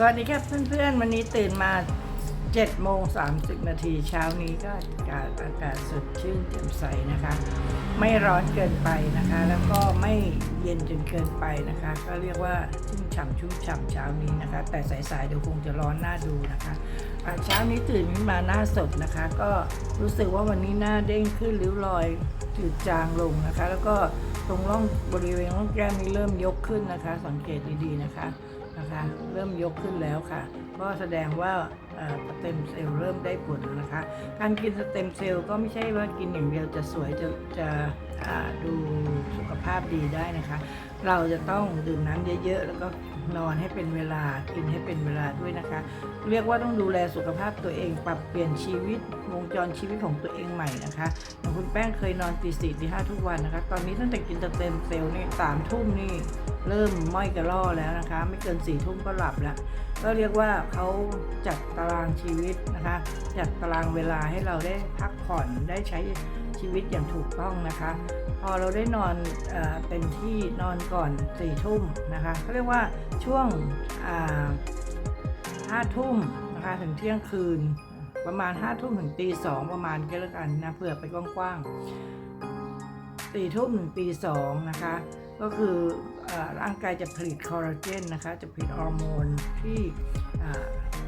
สวัสดีครับเพื่อนๆ วันนี้ตื่นมา7โมง30 นาทีเช้านี้ก็อากาศอากาศสดชื่นแจ่มใสนะคะ ไม่ร้อนเกินไปนะคะ แล้วก็ไม่เย็นจนเกินไปนะคะ ก็เรียกว่าชุ่มฉ่ำชุ่มฉ่ำเช้านี้นะคะ แต่สายๆเดี๋ยวคงจะร้อนหน้าดูนะคะเช้านี้ตื่นขึ้นมาหน้าสดนะคะ ก็รู้สึกว่าวันนี้หน้าเด้งขึ้นริ้วรอยจืดจางลงนะคะ แล้วก็ตรงร่องบริเวณร่องแก้มนี้เริ่มยกขึ้นนะคะ สังเกตดีๆนะคะ นะคะ เริ่มยกขึ้นแล้วค่ะ ก็แสดงว่าสเต็มเซลล์เริ่มได้ผลนะคะ การกินสเต็มเซลล์ก็ไม่ใช่ว่ากินอย่างเดียวจะสวยจะจะดูสุขภาพดีได้นะคะ เราจะต้องดื่มน้ำเยอะๆ แล้วก็นอนให้เป็นเวลากินให้เป็นเวลาด้วยนะคะ เรียกว่าต้องดูแลสุขภาพตัวเอง ปรับเปลี่ยนชีวิตวงจรชีวิตของตัวเองใหม่นะคะอย่างคุณแป้งเคยนอนตีสี่ตีห้าทุกวันนะคะ ตอนนี้ตั้งแต่กินสเต็มเซลล์นี่สามทุ่มนี่ เริ่มม้อยกระล่อแล้วนะคะ ไม่เกินสี่ทุ่มก็หลับแล้ว ก็เรียกว่าเขาจัดตารางชีวิตนะคะ จัดตารางเวลาให้เราได้พักผ่อนได้ใช้ชีวิตอย่างถูกต้องนะคะ พอเราได้นอนเอเต็มที่นอนก่อนสี่ทุ่มนะคะเขาเรียกว่าช่วงห้าทุ่มนะคะถึงเที่ยงคืนประมาณห้าทุ่มถึงตีสองประมาณก็แล้วกันนะเผื่อไปกว้างๆสี่ทุ่มถึงตีสองนะคะ ก็คืออร่างกายจะผลิตคอลลาเจนนะคะ จะผลิตฮอร์โมนที่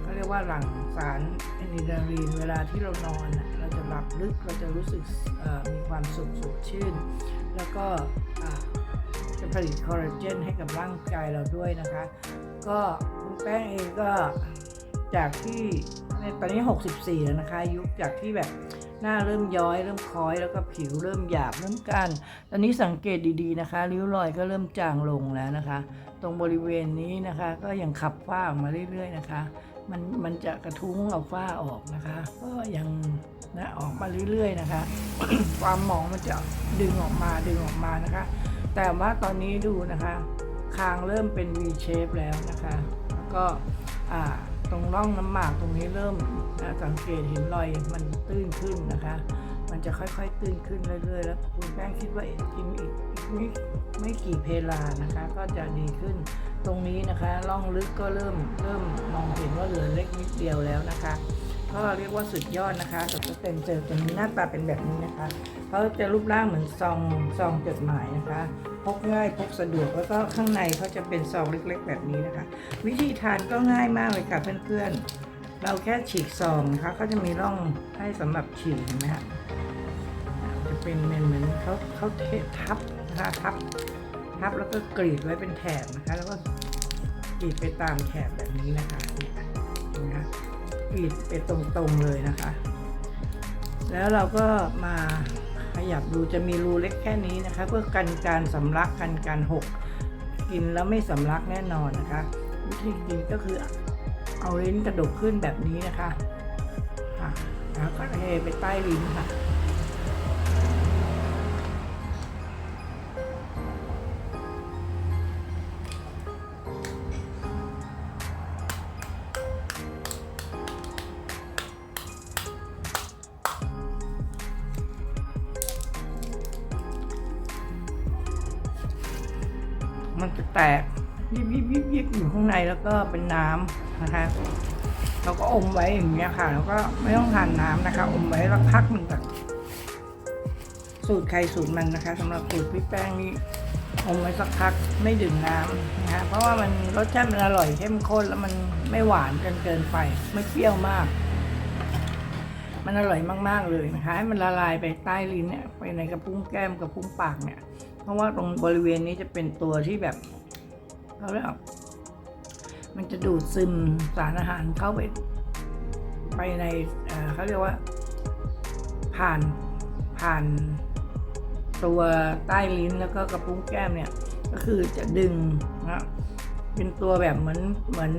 เขาเรียกว่าหลั่งสารอะดรีนาลีนเวลาที่เรานอน เราจะหลับลึกเราจะรู้สึกมีความสุขสดชื่น แล้วก็จะผลิตคอลลาเจนให้กับร่างกายเราด้วยนะคะ ก็คุณแป้งเองก็จากที่ตอนนี้ 64 แล้วนะคะ ยุจากที่แบบ หน้าเริ่มย้อยเริ่มคล้อยแล้วก็ผิวเริ่มหยาบเริ่มก้นตอนนี้สังเกตดีๆนะคะ ริ้วรอยก็เริ่มจางลงแล้วนะคะ ตรงบริเวณนี้นะคะ ก็ยังขับฝ้าออกมาเรื่อย ๆ นะคะ มันมันจะกระทุ้งเอาฝ้าออกนะคะ ก็ยังนะออกมาเรื่อย ๆ นะคะ ความหมองมันจะดึงออกมาดึงออกมานะคะ แต่ว่าตอนนี้ดูนะคะ คางเริ่มเป็น V shape แล้วนะคะ แล้วก็อ่า ตรงร่องน้ำหมากตรงนี้เริ่มสังเกตเห็นรอยมันตื้นขึ้นนะคะ มันจะค่อยๆตื้นขึ้นเรื่อยๆ แล้วคุณแป้งคิดว่ากินอีกไม่ไม่กี่เพลานะคะ ก็จะดีขึ้น ตรงนี้นะคะร่องลึกก็เริ่มเริ่มมองเห็นว่าเหลือเล็กนิดเดียวแล้วนะคะก็เรียกว่าสุดยอดนะคะกับสเต็มเซลล์ตัวนี้หน้าตาเป็นแบบนี้นะคะเขาจะรูปร่างเหมือนซองซองจดหมายนะคะ พกง่ายพกสะดวกแล้วก็ข้างในเขาจะเป็นซองเล็กๆ แบบนี้นะคะ วิธีทานก็ง่ายมากเลยค่ะเพื่อนๆ เราแค่ฉีกซองนะคะเขาจะมีร่องให้สำหรับฉีกเห็นไหมคะจะเป็นเหมือนเหมือนเขาเขาเททับนะคะทับทับแล้วก็กรีดไว้เป็นแถบนะคะ แล้วก็กรีดไปตามแถบแบบนี้นะคะนี่ยเห็นไหมคะกรีดไปตรงๆเลยนะคะ แล้วเราก็มา ขยับดูจะมีรูเล็กแค่นี้นะคะ เพื่อกันการสำลักกันการหกกินแล้วไม่สำลักแน่นอนนะคะ วิธีกินก็คือเอาลิ้นกระดกขึ้นแบบนี้นะคะค่ะแล้วก็เทไปใต้ลิ้นค่ะ มันจะแตกยิบยิบยิบยิบอยู่ข้างในแล้วก็เป็นน้ำนะคะเราก็อมไว้อย่างเงี้ยค่ะ แล้วก็ไม่ต้องทานน้ำนะคะ อมไว้สักพักหนึ่งก่อนสูตรใครสูตรมันนะคะสำหรับสูตรพี่แป้งนี่อมไว้สักพักไม่ดื่มน้ำนะคะเพราะว่ามันรสชาติมันอร่อยเข้มข้นแล้วมันไม่หวานจนเกินไป ไม่เปรี้ยวมาก มันอร่อยมากๆเลยนะคะให้มันละลายไปใต้ลิ้นเนี่ยไปในกระพุ้งแก้มกระพุ้งปากเนี่ย เพราะว่าตรงบริเวณนี้จะเป็นตัวที่แบบเขาเรียกมันจะดูดซึมสารอาหารเข้าไปไปในเเขาเรียกว่า ผ่านผ่านตัวใต้ลิ้นแล้วก็กระพุ้งแก้มเนี่ย ก็คือจะดึงนะเป็นตัวแบบเหมือนเหมือน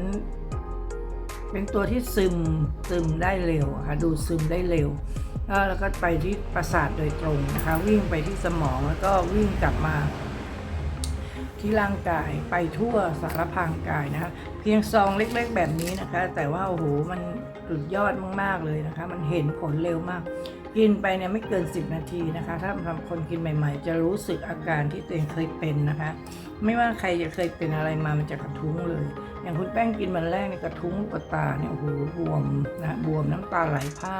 เป็นตัวที่ซึมซึมได้เร็วอะค่ะดูดซึมได้เร็ว แล้วแล้วก็ไปที่ประสาทโดยตรงนะคะ วิ่งไปที่สมองแล้วก็วิ่งกลับมาที่ร่างกายไปทั่วสารพางกายนะคะเพียงซองเล็กๆแบบนี้นะคะ แต่ว่าโอ้โหมันสุดยอดมากๆเลยนะคะ มันเห็นผลเร็วมาก กินไปเนี่ยไม่เกิน 10 นาทีนะคะ ถ้าสำคนกินใหม่ ๆ จะรู้สึกอาการที่ตัวเองเคยเป็นนะคะ ไม่ว่าใครจะเคยเป็นอะไรมามันจะกระทุ้งเลย อย่างคุณแป้งกินวันแรกเนี่ยกระทุ้งกระตาเนี่ยโอ้โหบวมนะบวมน้ำตาไหลพร่า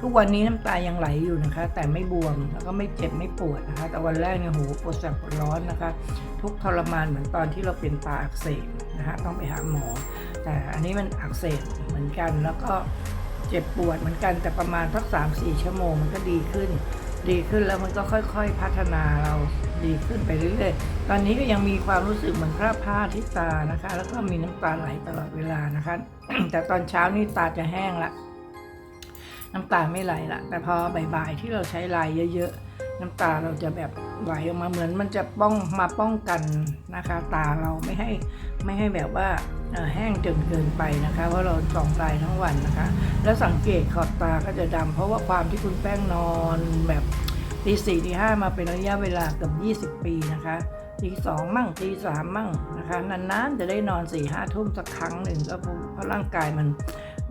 ทุกวันนี้น้ำตายังไหลอยู่นะคะ แต่ไม่บวมแล้วก็ไม่เจ็บไม่ปวดนะคะ แต่วันแรกเนี่ยโหปวดแสบปวดร้อนนะคะ ทุกทรมานเหมือนตอนที่เราเป็นตาอักเสบนะคะต้องไปหาหมอ แต่อันนี้มันอักเสบเหมือนกันแล้วก็เจ็บปวดเหมือนกันแต่ประมาณสักสามสี่ชั่วโมงมันก็ดีขึ้น ดีขึ้นแล้วมันก็ค่อย ๆ พัฒนาเราดีขึ้นไปเรื่อยๆ ตอนนี้ก็ยังมีความรู้สึกเหมือนคราบผ้าที่ตานะคะ แล้วก็มีน้ำตาไหลตลอดเวลานะคะ แต่ตอนเช้านี่ตาจะแห้งละ น้ำตาไม่ไหลละ แต่พอบ่ายๆที่เราใช้ลายเยอะ ๆ น้ำตาเราจะแบบไหลออกมาเหมือนมันจะป้องมาป้องกันนะคะ ตาเราไม่ให้ไม่ให้แบบว่าแห้งจนเกินไปนะคะ เพราะเราส่องลาทั้งวันนะคะ แล้วสังเกตขอบตาก็จะดำเพราะว่าความที่คุณแป้งนอนแบบตีสี่ตีห้ามาเป็นระยะเวลาเกือบ20 ปีนะคะตีสองมั่งตีสามมั่งนะคะนานๆจะได้นอนสี่ห้าทุ่มสักครั้งหนึ่งก็เพราะร่างกายมัน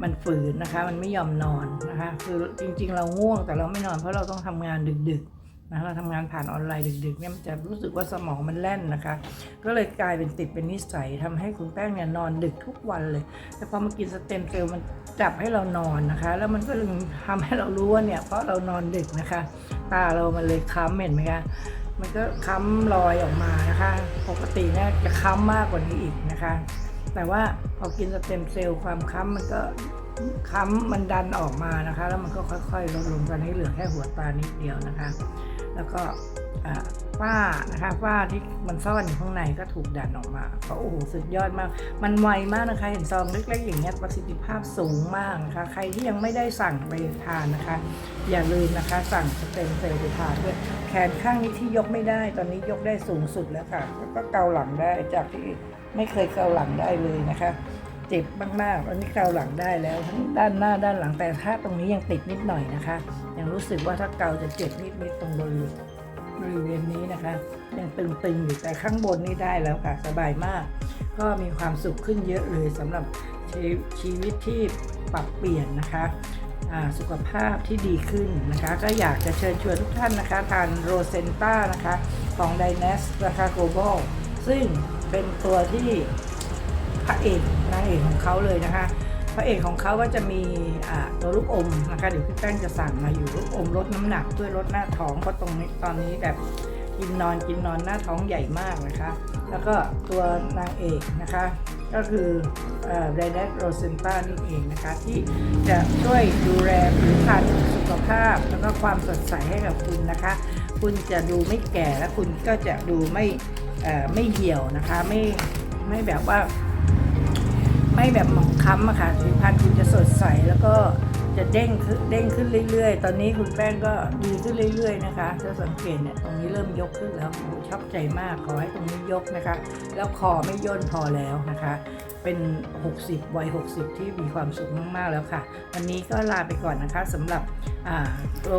มันฝืนนะคะ มันไม่ยอมนอนนะคะ คือจริงๆเราง่วงแต่เราไม่นอนเพราะเราต้องทำงานดึกๆ นะเราทำงานผ่านออนไลน์ดึกๆเนี่ยมันจะรู้สึกว่าสมองมันแล่นนะคะ ก็เลยกลายเป็นติดเป็นนิสัยทำให้คุณแป้งเนี่ยนอนดึกทุกวันเลย แต่พอมากินสเต็มเซลล์มันจับให้เรานอนนะคะ แล้วมันก็เลยทำให้เรารู้ว่าเนี่ยเพราะเรานอนดึกนะคะ ตาเรามันเลยค้ำเห็นไหมคะมันก็ค้ำรอยออกมานะคะ ปกติเนี่ยจะค้ำมากกว่านี้อีกนะคะ แต่ว่าพอกินสเต็มเซลล์ความค้ำมันก็ ค้ำมันดันออกมานะคะ แล้วมันก็ค่อยๆลดลงตอนนี้เหลือแค่หัวตานิดเดียวนะคะ แล้วก็อ่าฝ้านะคะฝ้าที่มันซ่อนอยู่ข้างในก็ถูกดันออกมาก็โอ้โหสุดยอดมาก มันไวมากนะคะ เห็นซองเล็กๆอย่างเงี้ยประสิทธิภาพสูงมากนะคะ ใครที่ยังไม่ได้สั่งไปทานนะคะ อย่าลืมนะคะ สั่งสเต็มเซลล์ไปทานด้วยแขนข้างนี้ที่ยกไม่ได้ ตอนนี้ยกได้สูงสุดแล้วค่ะ แล้วก็เกาหลังได้จากที่ไม่เคยเกาหลังได้เลยนะคะ เจ็บมากๆตอนนี้เกาหลังได้แล้วทั้งด้านหน้าด้านหลังแต่ถ้าตรงนี้ยังติดนิดหน่อยนะคะ ยังรู้สึกว่าถ้าเกาจะเจ็บนิดๆตรงบริเวณบริเวณนี้นะคะ ยังตึงๆอยู่แต่ข้างบนนี่ได้แล้วค่ะสบายมาก ก็มีความสุขขึ้นเยอะเลยสำหรับชีชีวิตที่ปรับเปลี่ยนนะคะสุขภาพที่ดีขึ้นนะคะ ก็อยากจะเชิญชวนทุกท่านนะคะ ทานโรเซนต้านะคะ ของ d y n a s ราคา global ซึ่งเป็นตัวที่ ระเอกนางเอกของเขาเลยนะคะ พระเอกของเขาก็จะมีตัวลูกอมนะคะเดี๋ยวพี่แป้งจะสั่งมาอยู่ลูกอมลดน้ำหนักด้วยลดหน้าท้องเพราะตรงนี้ตอนนี้แบบกินนอนกินนอนหน้าท้องใหญ่มากนะคะ แล้วก็ตัวนางเอกนะคะก็คือเรเดตโรเซนต้านี่เองนะคะ ที่จะช่วยดูแลผิวพรรณสุขภาพ แล้วก็ความสดใสให้กับคุณนะคะ คุณจะดูไม่แก่และคุณก็จะดูไม่ไม่เหี่ยวนะคะ ไม่ไม่แบบว่า ไม่แบบหมองค้ำอะค่ะผิวพรรณคุณจะสดใสแล้วก็จะเด้งขึ้นเด้งขึ้นเรื่อยๆ ตอนนี้คุณแป้งก็ดีขึ้นเรื่อยๆนะคะจะสังเกตเนี่ยตรงนี้เริ่มยกขึ้นแล้วโอ้ชอบใจมากขอให้ตรงนี้ยกนะคะ แล้วคอไม่ย่นพอแล้วนะคะ เป็น 60วัย60 ที่มีความสุขมากๆแล้วค่ะ วันนี้ก็ลาไปก่อนนะคะสำหรับ โร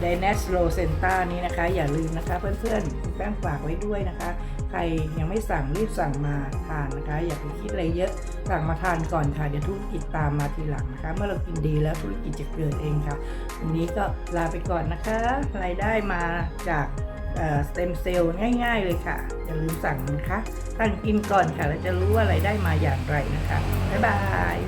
ไดเนสโรเซนต้านี้นะคะ อย่าลืมนะคะ เพื่อนๆแป้งฝากไว้ด้วยนะคะ ใครยังไม่สั่งรีบสั่งมาทานนะคะ อย่าไปคิดอะไรเยอะสั่งมาทานก่อนค่ะเดี๋ยวธุรกิจตามมาทีหลังนะคะ เมื่อเรากินดีแล้วธุรกิจจะเกิดเองค่ะวันนี้ก็ลาไปก่อนนะคะรายได้มาจากสเต็มเซลล์ง่าย ๆ เลยค่ะ อย่าลืมสั่งนะคะตั้งกินก่อนค่ะ แล้วจะรู้ว่าไรายได้มาอย่างไรนะคะ บ๊ายบาย